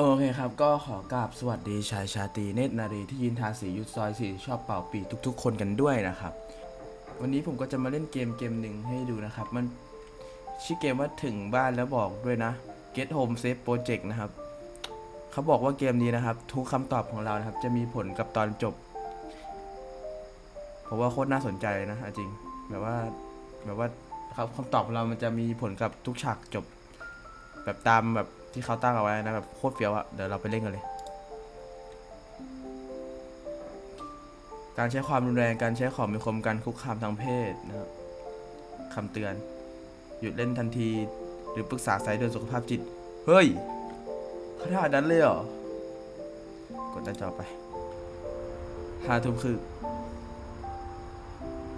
โอเคครับ ก็ขอกราบสวัสดีชายชาตรีเนตรนารีที่ยืนทาสียุทธซอยสีชอบเป่าปีทุกๆ คนกันด้วยนะครับ วันนี้ผมก็จะมาเล่นเกมเกมหนึ่งให้ดูนะครับ มันชื่อเกมว่าถึงบ้านแล้วบอกด้วยนะ Get Home Safe Project นะครับ เขาบอกว่าเกมนี้นะครับ ทุกคำตอบของเรานะครับ จะมีผลกับตอนจบผมว่าโคตรน่าสนใจนะจริงแบบว่าแบบว่าคำตอบของเรามันจะมีผลกับทุกฉากจบ แบบตามแบบ ที่เขาตั้งเอาไว้นะแบบโคตรเฟี้ยวอะเดี๋ยวเราไปเล่นกันเลย การใช้ความรุนแรงการใช้ของมีคมการคุกคามทางเพศนะครับคำเตือน หยุดเล่นทันที หรือปรึกษาไซต์โดยสุขภาพจิต เฮ้ยขนาดนั้นเลยเหรอกดหน้าจอไปห้าทุ่มครึ่ง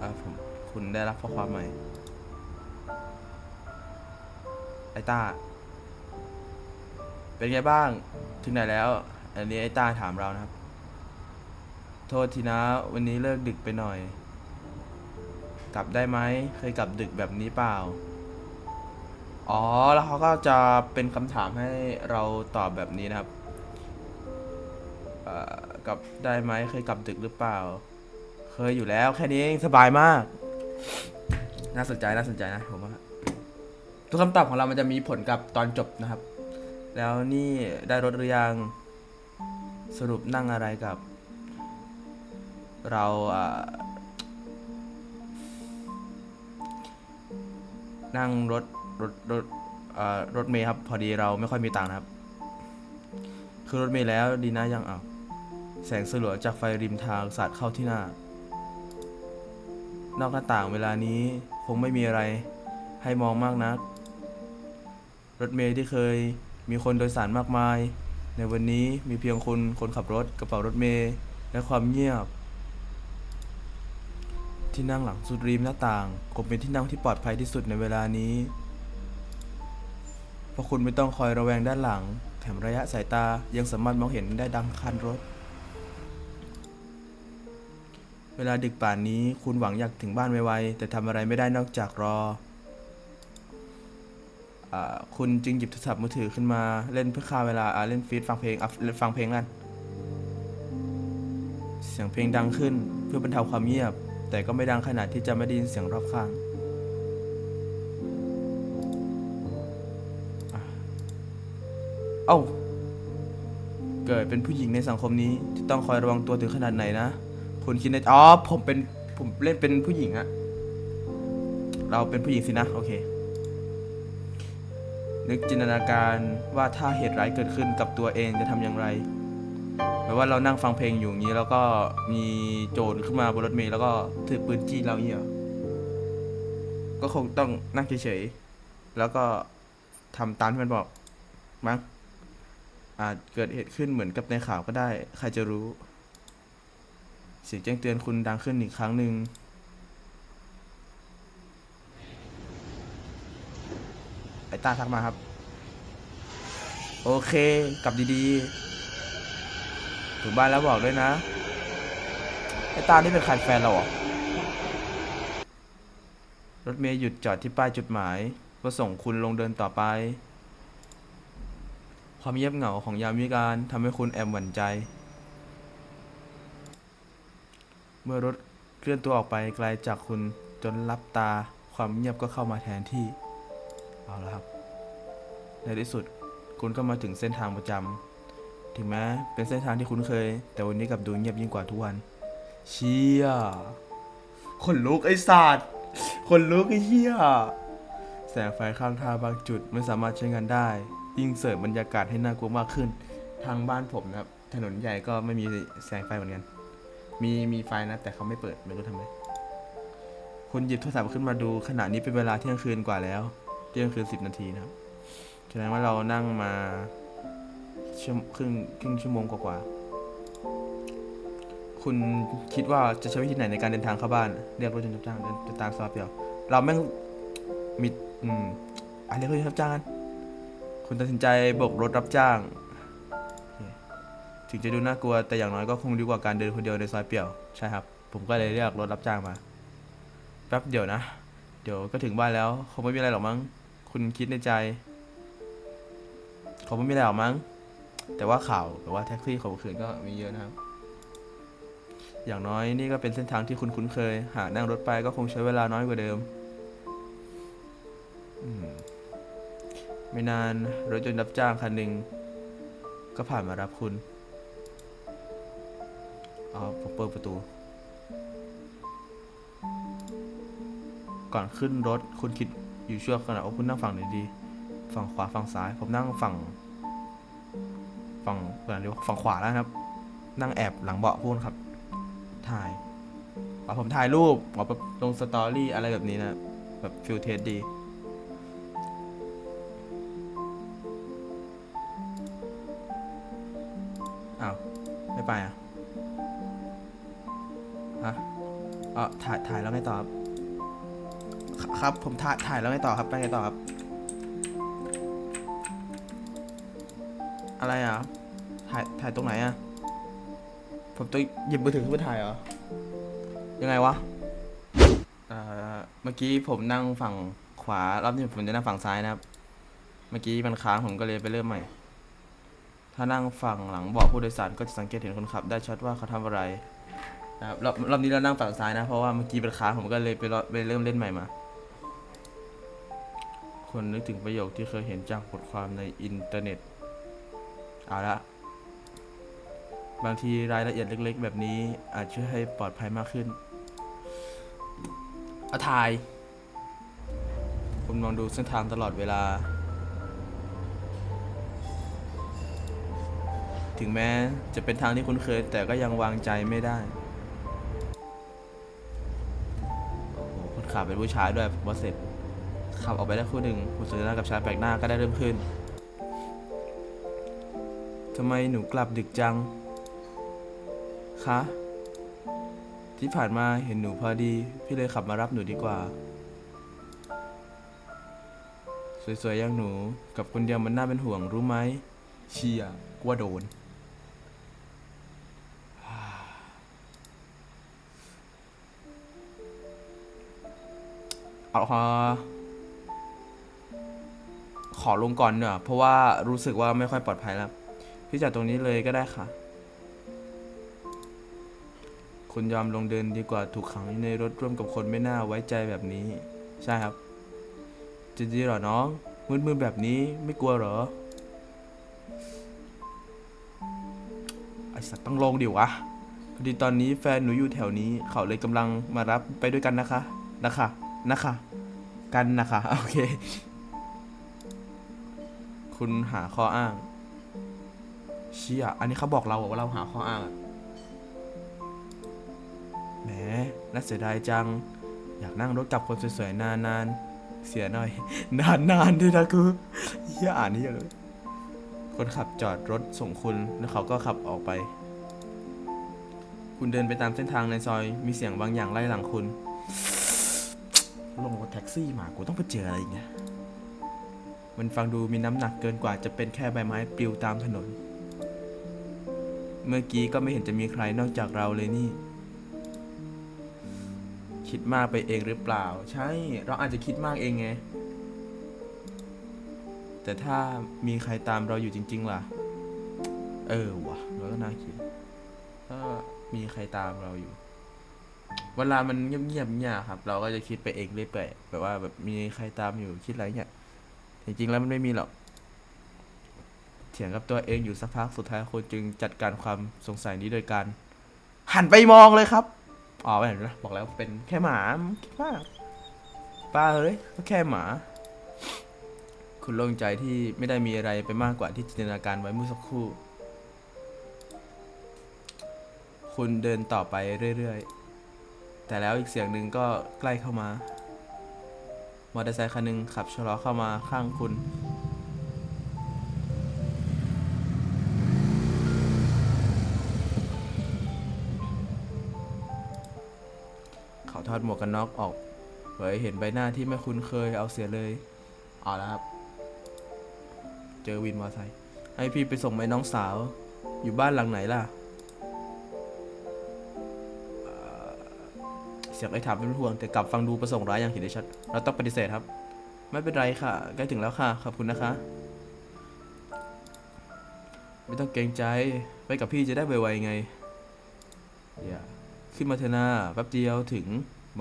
อ่าผมคุณได้รับข้อความใหม่ไอต้า เป็นไงบ้าง ถึงไหนแล้ว อันนี้ไอ้ตาถามเรานะครับ โทษทีนะ วันนี้เลิกดึกไปหน่อย กลับได้ไหม เคยกลับดึกแบบนี้เปล่า อ๋อ แล้วเขาก็จะเป็นคำถามให้เราตอบแบบนี้นะครับกลับได้ไหม เคยกลับดึกหรือเปล่า เคยอยู่แล้ว แค่นี้เองสบายมาก น่าสนใจ น่าสนใจนะผมว่าทุกคำตอบของเรามันจะมีผลกับตอนจบนะครับ แล้วนี่ได้รถหรือยัง สรุปนั่งอะไรกับ เราอะนั่งรถรถรถเอ่อรถเมย์ครับ พอดีเราไม่ค่อยมีตังค์นะครับ คือรถเมย์แล้วดีนะยังอะแสงสลัวจากไฟริมทางสาดเข้าที่หน้า นอกหน้าต่างเวลานี้คงไม่มีอะไรให้มองมากนัก รถเมย์ที่เคย มีคนโดยสารมากมาย ในวันนี้มีเพียงคุณคนขับรถกระเป๋ารถเมย์และความเงียบ ที่นั่งหลังสุดริมหน้าต่างคงเป็นที่นั่งที่ปลอดภัยที่สุดในเวลานี้ เพราะคุณไม่ต้องคอยระแวงด้านหลัง แถมระยะสายตายังสามารถมองเห็นได้ดังคันรถ เวลาดึกป่านนี้คุณหวังอยากถึงบ้านไวๆแต่ทำอะไรไม่ได้นอกจากรอ อ่าคุณจึงหยิบโทรศัพท์มือถือขึ้นมาเล่นเพื่อฆ่าเวลาอ่าเล่นฟีดฟังเพลงอะเล่นฟังเพลงนั่นเสียงเพลงดังขึ้นเพื่อบรรเทาความเงียบ แต่ก็ไม่ดังขนาดที่จะไม่ได้ยินเสียงรอบข้างอะเอ้า เกิดเป็นผู้หญิงในสังคมนี้ที่ต้องคอยระวังตัวถึงขนาดไหนนะ คุณคิดในอ๋อผมเป็นผมเล่นเป็นผู้หญิงอะเราเป็นผู้หญิงสินะ โอเค นึกจินตนาการว่าถ้าเหตุร้ายเกิดขึ้นกับตัวเองจะทำอย่างไรแบบว่าเรานั่งฟังเพลงอยู่อย่างนี้แล้วก็มีโจรขึ้นมาบนรถเมล์แล้วก็ถือปืนจี้เราเงี้ยก็คงต้องนั่งเฉยๆแล้วก็ทำตามที่มันบอกมั้งอาจเกิดเหตุขึ้นเหมือนกับในข่าวก็ได้ ใครจะรู้ เสียงแจ้งเตือนคุณดังขึ้นอีกครั้งหนึ่ง ไอ้ตาทักมาครับ โอเค กลับดีๆ ถึงบ้านแล้วบอกด้วยนะ ไอ้ตานี่เป็นใครแฟนเราเหรอรถเมย์หยุดจอดที่ป้ายจุดหมายเพื่อส่งคุณลงเดินต่อไป ความเงียบเหงาของยามวิการทำให้คุณแอบหวั่นใจ เมื่อรถเคลื่อนตัวออกไปไกลจากคุณจนลับตาความเงียบก็เข้ามาแทนที่ เอาละครับ ในที่สุดคุณก็มาถึงเส้นทางประจำถึงแม้เป็นเส้นทางที่คุ้นเคย แต่วันนี้กลับดูเงียบยิ่งกว่าทุกวัน เชี่ยคนลุกไอ้สัตว์คนลุกไอ้เหี้ยแสงไฟข้างทางบางจุดไม่สามารถใช้งานได้ ยิ่งเสริมบรรยากาศให้น่ากลัวมากขึ้น ทางบ้านผมนะครับ ถนนใหญ่ก็ไม่มีแสงไฟเหมือนกัน มีมีไฟนะ แต่เขาไม่เปิดไม่รู้ทำไมคุณหยิบโทรศัพท์ขึ้นมาดูขณะนี้เป็นเวลาเที่ยงคืนกว่าแล้ว เที่ยงคืนสิบนาทีนะครับแสดงว่าเรานั่งมาชั่วครึ่งครึ่งชั่วโมงกว่าๆคุณคิดว่าจะใช้วิธีไหนในการเดินทางเข้าบ้าน เรียกรถยนต์รับจ้างเดินตามซอยเปล่าเราแม่งมีอืมอะเรียกรถยนต์รับจ้างกันคุณตัดสินใจบกรถรับจ้าง ถึงจะดูน่ากลัวแต่อย่างน้อยก็คงดีกว่าการเดินคนเดียวในซอยเปี่ยว ใช่ครับ ผมก็เลยเรียกรถรับจ้างมา แป๊บเดียวนะ เดี๋ยวก็ถึงบ้านแล้ว คงไม่มีอะไรหรอกมั้ง คุณคิดในใจเขาไม่มีอะไรหรอกมั้ง แต่ว่าข่าวแบบว่าแท็กซี่ข่มขืนก็มีเยอะนะครับ อย่างน้อยนี่ก็เป็นเส้นทางที่คุณคุ้นเคย หากนั่งรถไปก็คงใช้เวลาน้อยกว่าเดิมมไม่นานรถยนต์รับจ้างคันหนึ่งก็ผ่านมารับคุณอ๋อผมเปิดประตู ก่อนขึ้นรถคุณคิด อยู่ชั่วขณะว่าคุณนั่งฝั่งไหนดี ฝั่งขวาฝั่งซ้าย ผมนั่งฝั่ง ฝั่งเดเรียกว่าฝั่งขวาแล้วครับ นั่งแอบหลังเบาะพูนครับ ถ่ายอ๋อผมถ่ายรูปออแบบลงสตอรี่อะไรแบบนี้นะ แบบฟิลเทสดีอ้าวไม่ไปอะ ฮะ เออถ่ายถ่ายแล้วไงต่อครับ ครับ ผมถ่ายถ่ายแล้วไงต่อครับ ไปไงต่อครับ อะไรอะ ถ่ายถ่ายตรงไหนอะ ผมต้องหยิบมือถือขึ้นมาถ่ายเหรอ ยังไงวะเอ่อเมื่อกี้ผมนั่งฝั่งขวารอบนี้ผมจะนั่งฝั่งซ้ายนะครับ เมื่อกี้มันค้างผมก็เลยไปเริ่มใหม่ ถ้านั่งฝั่งหลังเบาะผู้โดยสารก็จะสังเกตเห็นคนขับ ได้ชัดว่าเขาทำอะไรนะครับรอบรอบนี้เรานั่งฝั่งซ้ายนะ เพราะว่าเมื่อกี้เป็นค้างผมก็เลยไปรอไปเริ่มเล่นใหม่มา คนนึกถึงประโยคที่เคยเห็นจากบทความในอินเทอร์เน็ต เอาละ บางทีรายละเอียดเล็ก ๆ แบบนี้อาจช่วยให้ปลอดภัยมากขึ้นอาทาย คุณมองดูเส้นทางตลอดเวลา ถึงแม้จะเป็นทางที่คุ้นเคย แต่ก็ยังวางใจไม่ได้โอ้โหคนขับเป็นผู้ชายด้วยผมว่าเสร็จ ขับออกไปได้ครู่หนึ่งคุณสนทนากับชายแปลกหน้าก็ได้เริ่มขึ้นทำไมหนูกลับดึกจัง คะ ที่ผ่านมาเห็นหนูพอดี พี่เลยขับมารับหนูดีกว่า สวยๆอย่างหนูกับคนเดียวมันน่าเป็นห่วงรู้ไหม เชียกลัวโดน เอาฮะ ขอลงก่อนเนอะเพราะว่ารู้สึกว่าไม่ค่อยปลอดภัยแล้ว พี่จัดตรงนี้เลยก็ได้ค่ะ คุณยอมลงเดินดีกว่าถูกขังอยู่ในรถร่วมกับคนไม่น่าไว้ใจแบบนี้ ใช่ครับจะดีหรอน้องมืดๆแบบนี้ไม่กลัวเหรอไอสัตว์ต้องลงดิวะพอดีตอนนี้แฟนหนูอยู่แถวนี้ เขาเลยกำลังมารับไปด้วยกันนะคะ นะคะ นะคะ กันนะคะ โอเค คุณหาข้ออ้าง เชี่ย อันนี้เขาบอกเราอะว่าเราหาข้ออ้างแหมน่าเสียดายจัง อยากนั่งรถกับคนสวยๆ นานๆ เสียหน่อย นานๆด้วยนะกูเฮียอ่านนี่เลย คนขับจอดรถส่งคุณ แล้วเขาก็ขับออกไป คุณเดินไปตามเส้นทางในซอย มีเสียงบางอย่างไล่หลังคุณ ลงรถแท็กซี่มา กูต้องไปเจออะไรอีกเนี่ย มันฟังดูมีน้ำหนักเกินกว่าจะเป็นแค่ใบไม้ปลิวตามถนน เมื่อกี้ก็ไม่เห็นจะมีใครนอกจากเราเลยนี่ คิดมากไปเองหรือเปล่า ใช่ เราอาจจะคิดมากเองไง แต่ถ้ามีใครตามเราอยู่จริง ๆ ล่ะ เออวะเราก็น่าคิดถ้ามีใครตามเราอยู่เวลามันเงียบๆเนี่ยครับ เราก็จะคิดไปเองเรื่อยเปื่อยแบบว่าแบบมีใครตามอยู่คิดอะไรเนี่ย จริงๆแล้วมันไม่มีหรอก เถียงกับตัวเองอยู่สักพักสุดท้ายคุณจึงจัดการความสงสัยนี้โดยการ หันไปมองเลยครับ อ๋อไม่เห็นนะบอกแล้วเป็นแค่หมาคิดมากป้าเฮ้ยก็แค่หมา คุณโล่งใจที่ไม่ได้มีอะไรไปมากกว่าที่จินตนาการไว้เมื่อสักครู่ คุณเดินต่อไปเรื่อยๆ แต่แล้วอีกเสียงหนึ่งก็ใกล้เข้ามา มอเตอร์ไซค์คันหนึ่งขับชะลอเข้ามาข้างคุณ เขาทอดหมวกกันน็อกออกเผยเห็นใบหน้าที่ไม่คุ้นเคยเอาเสียเลย เอาละครับ เจอวินมอเตอร์ไซค์ให้พี่ไปส่งไหมน้องสาว อยู่บ้านหลังไหนล่ะ สียงไอ้ถามเป็นห่วงแต่กลับฟังดูประสงค์ร้ายอย่างเห็นได้ชัด เราต้องปฏิเสธครับ ไม่เป็นไรค่ะ ใกล้ถึงแล้วค่ะ ขอบคุณนะคะ ไม่ต้องเกรงใจ ไปกับพี่จะได้ไวๆไงอย่าขึ้นมาเถอะนะแป๊บเดียวถึง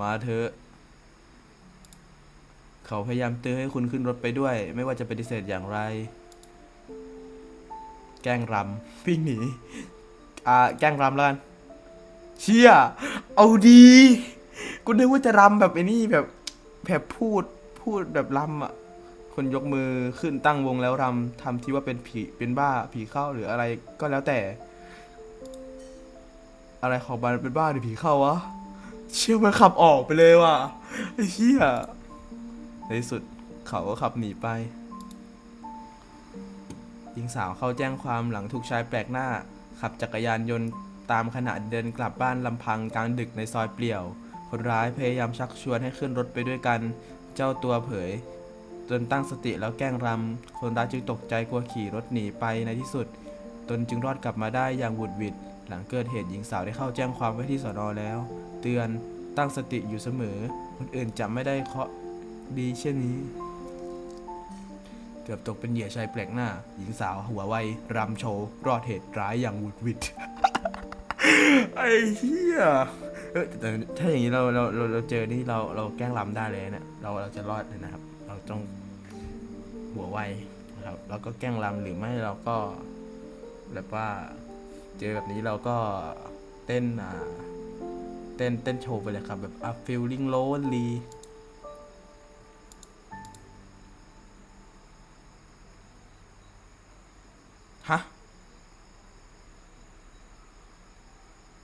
มาเถอะเขาพยายามเตือนให้คุณขึ้นรถไปด้วย ไม่ว่าจะปฏิเสธอย่างไร แกล้งรำวิ่งหนี อ่า แกล้งรำแล้วกัน เชี่ย เอาดี กูนึกว่าจะรำแบบไอ้นี่แบบแบบพูดพูดแบบรำอะ คนยกมือขึ้นตั้งวงแล้วรำทำที่ว่าเป็นผีเป็นบ้าผีเข้าหรืออะไรก็แล้วแต่ อะไรของมันเป็นบ้าหรือผีเข้าวะ เชี่ยมันขับออกไปเลยว่ะไอ้เชี่ยในที่สุดเขาก็ขับหนีไปหญิงสาวเข้าแจ้งความหลังถูกชายแปลกหน้า ขับจักรยานยนต์ตามขณะเดินกลับบ้านลำพังกลางดึกในซอยเปลี่ยว คนร้ายพยายามชักชวนให้ขึ้นรถไปด้วยกัน เจ้าตัวเผยจนตั้งสติแล้วแกล้งรำ คนร้ายจึงตกใจกลัวขี่รถหนีไปในที่สุด ตนจึงรอดกลับมาได้อย่างหวุดหวิด หลังเกิดเหตุหญิงสาวได้เข้าแจ้งความไว้ที่สอนอแล้ว เตือนตั้งสติอยู่เสมอ คนอื่นจะไม่ได้เคาะดีเช่นนี้ เกือบตกเป็นเหยื่อชายแปลกหน้า หญิงสาวหัวไวรำโชว์รอดเหตุร้ายอย่างหวุดหวิด ไอ้เหี้ย เออแต่ถ้าอย่างนี้เราเราเราเราเจอนี่เราเราแกล้งรำได้เลยเนี่ยเราเราจะรอดเลยนะครับ เราต้องหัวไวนะครับแล้วก็แกล้งรำหรือไม่เราก็แบบว่าเจอแบบนี้เราก็เต้นอ่าเต้นเต้นโชว์ไปเลยครับ แบบ a feeling lonely ฮะ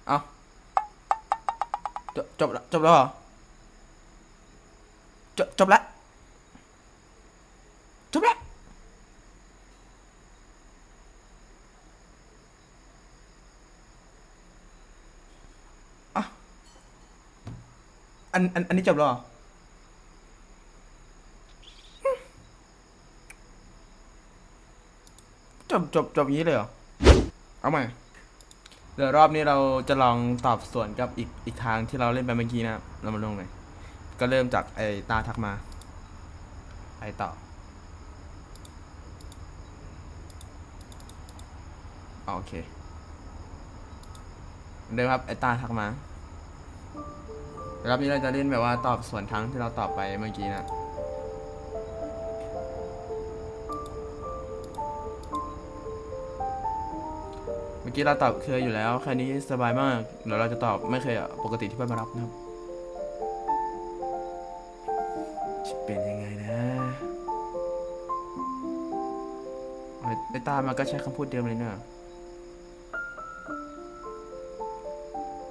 เอา จบจบแล้วจบแล้วเหรอจบจบแล้วจบแล้วอะอันอันอันนี้จบแล้วเหรอจบจบจบอย่างนี้เลยเหรอ เอาใหม่ เดี๋ยวรอบนี้เราจะลองตอบสวนกับอีกอีกทางที่เราเล่นไปเมื่อกี้นะครับเรามาลงเลยก็เริ่มจากไอ้ตาทักมา ไอ้ต่ออ๋อโอเคเดิมครับไอ้ตาทักมารอบนี้เราจะเล่นแบบว่าตอบสวนทั้งที่เราตอบไปเมื่อกี้นะ มื่อกี้เราตอบเคยอยู่แล้ว แค่นี้สบายมาก เดี๋ยวเราจะตอบไม่เคยอะ ปกติที่เพื่อนมารับนะครับ จะเป็นยังไงนะไอ้ตามันก็ใช้คำพูดเดิมเลยเนอะ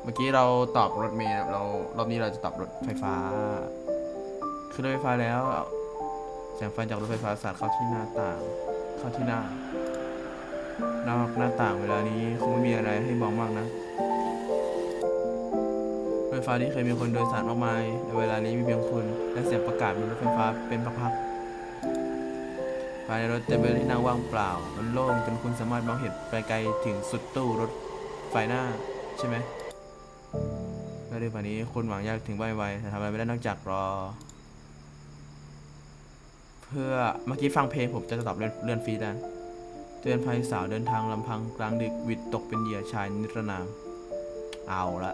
เมื่อกี้เราตอบรถเมล์ครับเรารอบนี้เราจะตอบรถไฟฟ้าขึ้นรถไฟฟ้าแล้วแสงไฟจากรถไฟฟ้าสาดเข้าที่หน้าต่าง เข้าที่หน้า นอกหน้าต่างเวลานี้คงไม่มีอะไรให้มองมากนะรถไฟฟ้าที่เคยมีคนโดยสารมากมายในเวลานี้มีเพียงคุณและเสียงประกาศบนรถไฟฟ้าเป็นพักๆภายในรถเต็มไปด้วยที่นั่งว่างเปล่า มันโล่งจนคุณสามารถมองเห็นไปไกลถึงสุดตู้รถไฟหน้าใช่ไหมและในวันนี้คุณหวังอยากถึงไวๆแต่ทำอะไรไม่ได้นอกจากรอ เพื่อเมื่อกี้ฟังเพลงผมจะตอบเลื่อนเลื่อนฟีดได้ ตือนภัยสาวเดินทางลำพังกลางดึกวิดตกเป็นเหยื่อชายนิรนาม เอาละ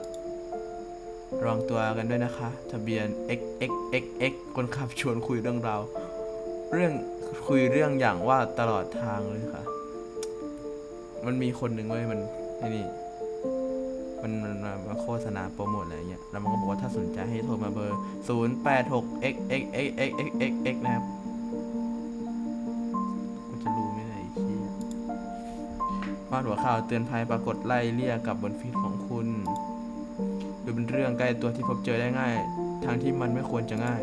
ระวังตัวกันด้วยนะคะ ทะเบียน x x x x คนขับชวนคุยเรื่องราวเรื่องคุยเรื่องอย่างว่าตลอดทางเลยค่ะ มันมีคนหนึ่งเว้ยมันไอ้นี่ มันมันมาโฆษณาโปรโมทอะไรเงี้ย แล้วมันก็บอกว่าถ้าสนใจให้โทรมาเบอร์ 086xxxxxx นะครับ ดหัวข่าวเตือนภัยปรากฏไล่เลี่ยกับบนฟีดของคุณดูเป็นเรื่องใกล้ตัวที่พบเจอได้ง่ายทางที่มันไม่ควรจะง่าย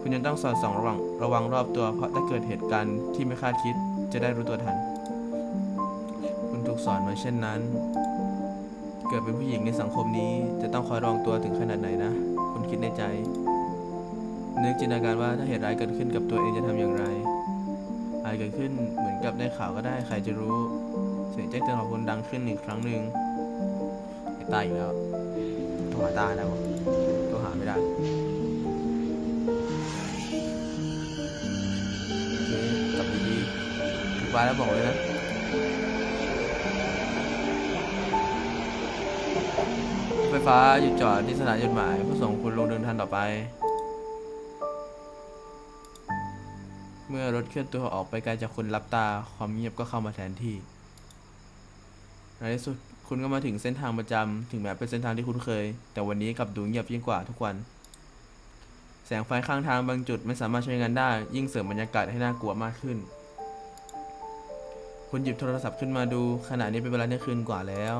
คุณยังต้องสอดส่องระวังระวังรอบตัว เพราะถ้าเกิดเหตุการณ์ที่ไม่คาดคิดจะได้รู้ตัวทัน คุณถูกสอนมาเช่นนั้น เกิดเป็นผู้หญิงในสังคมนี้ จะต้องคอยระวังตัวถึงขนาดไหนนะ คุณคิดในใจ นึกจินตนาการว่าถ้าเหตุร้ายเกิดขึ้นกับตัวเองจะทำอย่างไรอาจเกิดขึ้นเหมือนกับในข่าวก็ได้ใครจะรู้ สียงแจ้งเตือนของคนดังขึ้นอีกครั้งหนึ่งไอ้ตายอีกแล้วโทรหาตาได้ปะโทรหาไม่ได้จับดีๆถึงบ้าแล้วบอกเลยนะไฟฟ้าหยุดจอดที่สถานจุดหมายผู้ส่งคุณลงเดินทางต่อไปเมื่อรถเคลื่อนตัวออกไปไกลจากคนรับตา ความเงียบก็เข้ามาแทนที่ ในที่สุดคุณก็มาถึงเส้นทางประจำถึงแม้เป็นเส้นทางที่คุ้นเคย แต่วันนี้กลับดูเงียบยิ่งกว่าทุกวัน แสงไฟข้างทางบางจุดไม่สามารถใช้งานได้ ยิ่งเสริมบรรยากาศให้น่ากลัวมากขึ้น คุณหยิบโทรศัพท์ขึ้นมาดูขณะนี้เป็นเวลาเที่ยงคืนกว่าแล้ว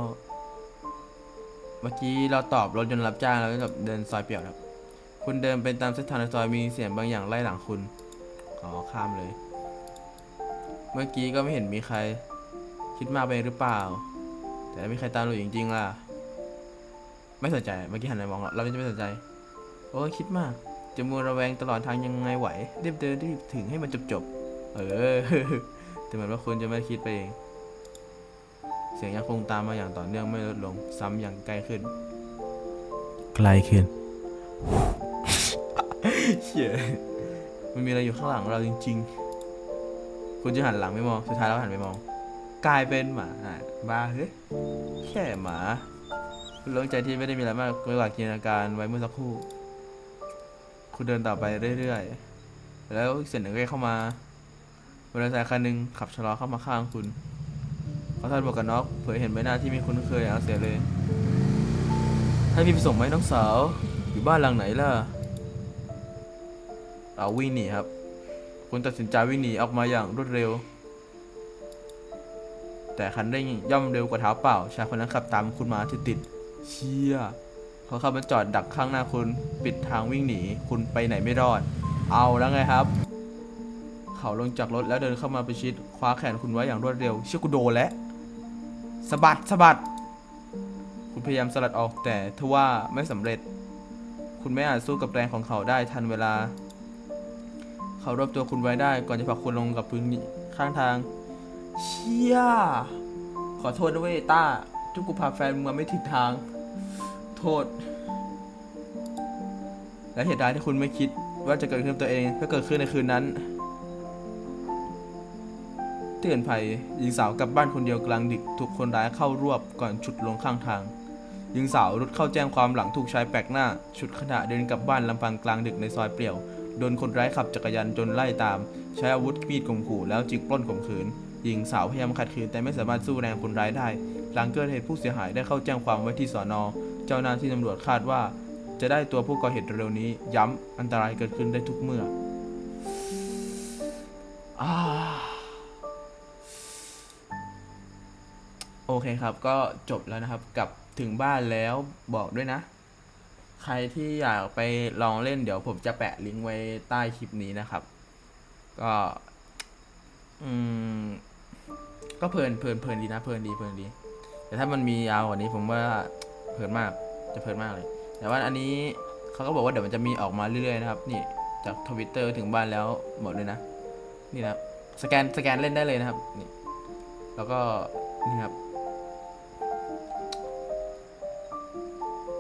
เมื่อกี้เราตอบรถยนต์รับจ้างแล้วกับเดินซอยเปี่ยวครับ คุณเดินไปตามเส้นทางในซอยมีเสียงบางอย่างไล่หลังคุณอ๋อข้ามเลย เมื่อกี้ก็ไม่เห็นมีใคร คิดมากไปหรือเปล่า แต่ไม่มีใครตามเราจริงๆล่ะ ไม่สนใจ เมื่อกี้หันไปมองเราเราจะไม่สนใจ โอ้ยคิดมาก จะมัวระแวงตลอดทางยังไงไหวรีบเดินรีบถึงให้มันจบๆ เออ แต่เหมือนว่าคุณจะไม่คิดไปเอง เสียงยังคงตามมาอย่างต่อเนื่องไม่ลดลง ซ้ำอย่างใกล้ขึ้น ไกลขึ้นเชี่ยมันมีอะไรอยู่ข้างหลังเราจริง ๆ คุณจะหันหลังไม่มอง สุดท้ายแล้วหันไปมอง กลายเป็นหมา บ้าเฮ้ยแค่หมาคุณลงใจที่ไม่ได้มีอะไรมากไปกว่าจินตนาการไว้เมื่อสักครู่ คุณเดินต่อไปเรื่อยๆ แล้วอีกเสียงหนึ่งก็เข้ามามอเตอร์ไซค์คันหนึ่งขับชะลอเข้ามาข้างคุณเขาถอดหมวกกันน็อกเผยเห็นใบหน้าที่ไม่คุ้นเคยเอาเสียเลย ให้พี่ไปส่งไหมน้องสาว อยู่บ้านหลังไหนล่ะ เอาวิ่งหนีครับ คุณตัดสินใจวิ่งหนีออกมาอย่างรวดเร็ว แต่คันเร่งย่อมเร็วกว่าเท้าเปล่า ชายคนนั้นขับตามคุณมาติดติดเชี่ยเขาขับมาจอดดักข้างหน้าคุณ ปิดทางวิ่งหนี คุณไปไหนไม่รอด เอาแล้วไงครับ เขาลงจากรถแล้วเดินเข้ามาประชิด คว้าแขนคุณไว้อย่างรวดเร็ว เชื่อกูโดนแล้วสะบัดสะบัด คุณพยายามสลัดออกแต่ทว่าไม่สำเร็จ คุณไม่อาจสู้กับแรงของเขาได้ทันเวลา เขารวบตัวคุณไว้ได้ก่อนจะผลักคุณลงกับพื้นข้างทาง เชี่ย ขอโทษนะเว้ยต้าที่กูพาแฟนมึงมาไม่ถึงทาง โทษ และเหตุการณ์ที่คุณไม่คิดว่าจะเกิดขึ้นตัวเองก็เกิดขึ้นในคืนนั้นเตือนภัยหญิงสาวกลับบ้านคนเดียวกลางดึกถูกคนร้ายเข้ารวบก่อนฉุดลงข้างทางหญิงสาวรุดเข้าแจ้งความหลังถูกชายแปลกหน้า ชุดขณะเดินกลับบ้านลำพังกลางดึกในซอยเปลี่ยว โดนคนร้ายขับจักรยานจนไล่ตาม ใช้อาวุธมีดข่มขู่แล้วจิกปล้นข่มขืน หญิงสาวพยายามขัดขืนแต่ไม่สามารถสู้แรงคนร้ายได้ หลังเกิดเหตุผู้เสียหายได้เข้าแจ้งความไว้ที่สอนอ เจ้าหน้าที่ตำรวจคาดว่า จะได้ตัวผู้ก่อเหตุเร็วนี้ ย้ำอันตรายเกิดขึ้นได้ทุกเมื่ออโอเคครับ ก็จบแล้วนะครับกลับถึงบ้านแล้วบอกด้วยนะ ใครที่อยากไปลองเล่นเดี๋ยวผมจะแปะลิงก์ไว้ใต้คลิปนี้นะครับ ก็ อืม ก็เพลินเพลินเพลินดีนะเพลินดีเพลินดี แต่ถ้ามันมียาวกว่านี้ผมว่าเพลินมากจะเพลินมากเลย แต่ว่าอันนี้เขาก็บอกว่าเดี๋ยวมันจะมีออกมาเรื่อยๆนะครับ นี่จากทวิตเตอร์ถึงบ้านแล้วหมดเลยนะ นี่นะสแกนสแกนเล่นได้เลยนะครับนี่แล้วก็นี่ครับ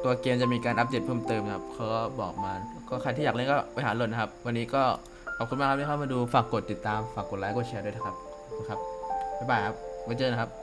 ตัวเกมจะมีการอัปเดตเพิ่มเติมนะครับเขาก็บอกมาก็ใครที่อยากเล่นก็ไปหาโหลดนะครับ วันนี้ก็ขอบคุณมากครับที่เข้ามาดูฝากกดติดตามฝากกดไลค์กดแชร์ด้วยนะครับขอบคุณครับ บ๊ายบายครับไว้เจอนะครับ